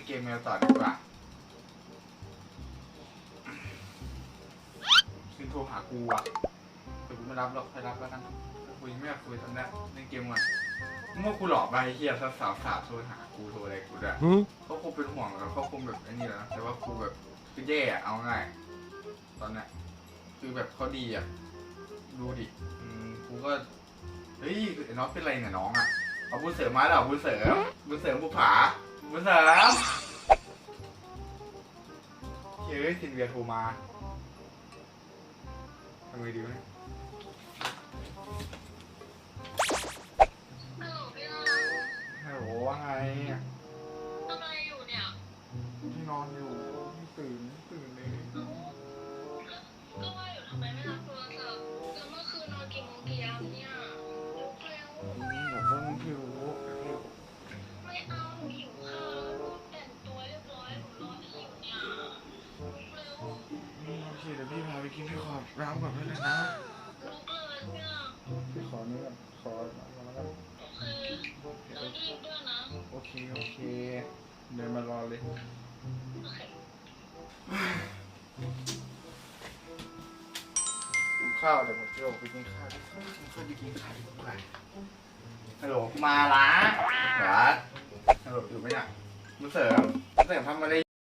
ล่นเกมแมวต่อดีกว่าซึ่งโทรหากูอะแต่กูไม่รับหรอกใครรับแล้วกันกูยังไม่อยากคุยทำได้เล่นเกมก่อนมึงว่ากูหลอกไปไอ้เฮียถ้าสาวสาวๆโทรหากูโทรอะไรกูด้วยเขาคงเป็นห่วงแล้วเขาคงแบบไอ้นี่แหละนะแต่ว่ากูแบบคือแย่อะเอาง่าย ตอนเนี้ยคือแบบเขาดีอะดูดิอืมกูก็เฮ้ยไอ้น้องเป็นไรเนี่ยน้องอะเอาบุญเสริมมาแล้วเอาบุญเสริมบุญเสริมบุผา บุญเสริมเฮ้ยซินเวียโทรมาทำไงดีวะเนี่ยฮัลโหลพี่นาฮัลโหลว่าไงทำอะไรอยู่เนี่ยพี่นอนอยู่ เดี๋ยวพี่พาไปกินพี่ขอน้ำก่อนได้เลยนะลุกเลยเพี่ขอนี้ก่อนขอน้ำก่อนแล้วกันโอเครีบด้วยนะโอเคโอเคเดินมารอเลยกินข้าวเดี๋ยวผมจะออกไปกินข้าวดีกว่าค่อยไปกินข้าวดีกว่าฮัลโหลมาละฮัลโหลอยู่ไหมเนี่ยมึงเสริมมึงเสริมทำอะไร